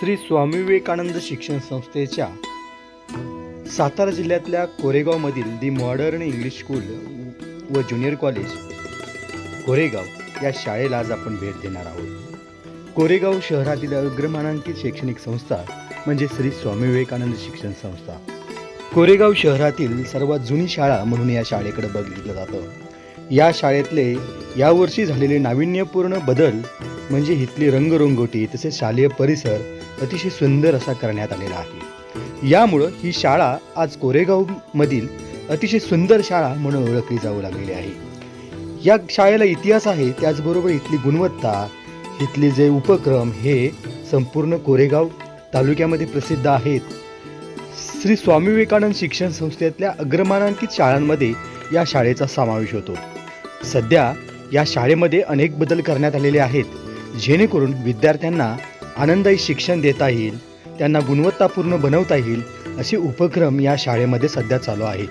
श्री स्वामी विवेकानंद शिक्षण संस्थेच्या सातारा जिल्ह्यातल्या कोरेगावमधील दी मॉडर्न इंग्लिश स्कूल व ज्युनियर कॉलेज कोरेगाव या शाळेला आज आपण भेट देणार आहोत. कोरेगाव शहरातील अग्रमानांकित शैक्षणिक संस्था म्हणजे श्री स्वामी विवेकानंद शिक्षण संस्था. कोरेगाव शहरातील सर्वात जुनी शाळा म्हणून या शाळेकडे बघितलं जातं. या शाळेतले यावर्षी झालेले नाविन्यपूर्ण बदल म्हणजे इथली रंगरंगोटी तसेच शालेय परिसर अतिशय सुंदर असा करण्यात आलेला आहे. यामुळं ही शाळा आज कोरेगावमधील अतिशय सुंदर शाळा म्हणून ओळखली जाऊ लागलेली आहे. या शाळेला इतिहास आहे त्याचबरोबर इथली गुणवत्ता इथले जे उपक्रम हे संपूर्ण कोरेगाव तालुक्यामध्ये प्रसिद्ध आहेत. श्री स्वामी विवेकानंद शिक्षण संस्थेतल्या अग्रमानांकित शाळांमध्ये या शाळेचा समावेश होतो. सध्या या शाळेमध्ये अनेक बदल करण्यात आलेले आहेत. जेणेकरून विद्यार्थ्यांना आनंदायी शिक्षण देता येईल त्यांना गुणवत्तापूर्ण बनवता येईल असे उपक्रम या शाळेमध्ये सध्या चालू आहे.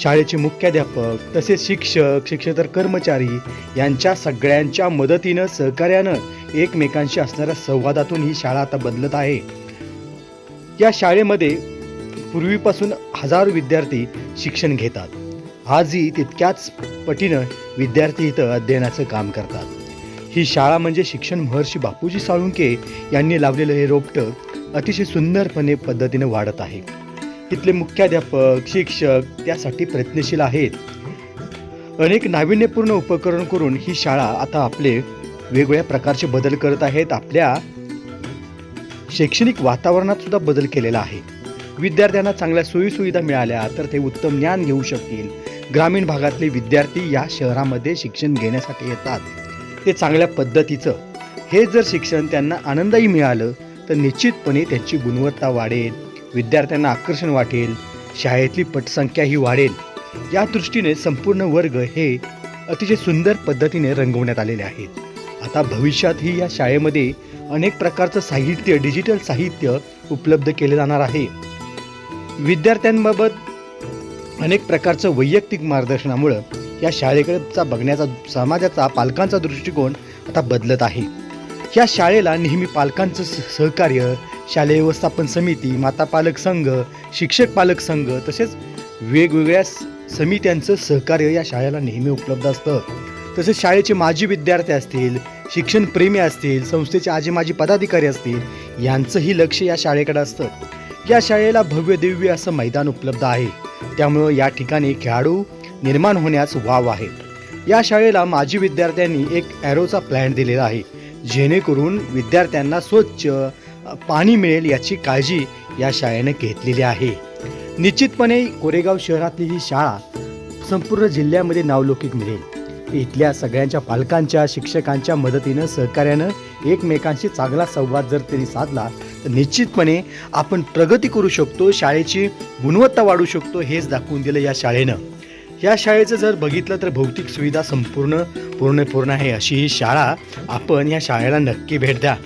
शाळेचे मुख्याध्यापक तसेच शिक्षक शिक्षेतर कर्मचारी यांच्या सगळ्यांच्या मदतीनं सहकार्यानं एकमेकांशी असणाऱ्या संवादातून ही शाळा आता बदलत आहे. या शाळेमध्ये पूर्वीपासून हजारो विद्यार्थी शिक्षण घेतात. आजही तितक्याच पटीनं विद्यार्थी इथं अध्ययनाचं काम करतात. ही शाळा म्हणजे शिक्षण महर्षी बापूजी साळुंके यांनी लावलेलं हे रोपटं अतिशय सुंदरपणे पद्धतीने वाढत आहे. इथले मुख्याध्यापक शिक्षक त्यासाठी प्रयत्नशील आहेत. अनेक नाविन्यपूर्ण उपकरण करून ही शाळा आता आपले वेगवेगळ्या प्रकारचे बदल करत आहेत. आपल्या शैक्षणिक वातावरणात सुद्धा बदल केलेला आहे. विद्यार्थ्यांना चांगल्या सोयीसुविधा मिळाल्या तर ते उत्तम ज्ञान घेऊ शकतील. ग्रामीण भागातले विद्यार्थी या शहरामध्ये शिक्षण घेण्यासाठी येतात. ते चांगल्या पद्धतीचं हे जर शिक्षण त्यांना आनंदही मिळालं तर निश्चितपणे त्यांची गुणवत्ता वाढेल विद्यार्थ्यांना आकर्षण वाटेल शाळेतली पटसंख्याही वाढेल. या दृष्टीने संपूर्ण वर्ग हे अतिशय सुंदर पद्धतीने रंगवण्यात आलेले आहेत. आता भविष्यातही या शाळेमध्ये अनेक प्रकारचं साहित्य डिजिटल साहित्य उपलब्ध केले जाणार आहे. विद्यार्थ्यांबाबत अनेक प्रकारचं वैयक्तिक मार्गदर्शनामुळं या शाळेकडेचा बघण्याचा समाजाचा पालकांचा दृष्टिकोन आता बदलत आहे. या शाळेला नेहमी पालकांचं सहकार्य शालेय व्यवस्थापन समिती माता पालक संघ शिक्षक पालक संघ तसेच वेगवेगळ्या समित्यांचं सहकार्य या शाळेला नेहमी उपलब्ध असतं. तसेच शाळेचे माजी विद्यार्थी असतील शिक्षणप्रेमी असतील संस्थेचे आजी माजी पदाधिकारी असतील यांचंही लक्ष या शाळेकडे असतं. या शाळेला भव्य दिव्य असं मैदान उपलब्ध आहे. त्यामुळं या ठिकाणी खेळाडू निर्माण होण्यास वाव आहे. या शाळेला माजी विद्यार्थ्यांनी एक ॲरोचा प्लॅन दिलेला आहे. जेणेकरून विद्यार्थ्यांना स्वच्छ पाणी मिळेल याची काळजी या शाळेने घेतलेली आहे. निश्चितपणे कोरेगाव शहरातली ही शाळा संपूर्ण जिल्ह्यामध्ये नावलौकिक मिळेल. इथल्या सगळ्यांच्या पालकांच्या शिक्षकांच्या मदतीनं सहकार्यानं एकमेकांशी चांगला संवाद जर त्यांनी साधला तर निश्चितपणे आपण प्रगती करू शकतो शाळेची गुणवत्ता वाढू शकतो हेच दाखवून दिलं या शाळेनं. या शाळेचं जर बघितलं तर भौतिक सुविधा संपूर्ण पूर्ण पूर्ण आहे अशी ही शाळा. आपण या शाळेला नक्की भेट द्या.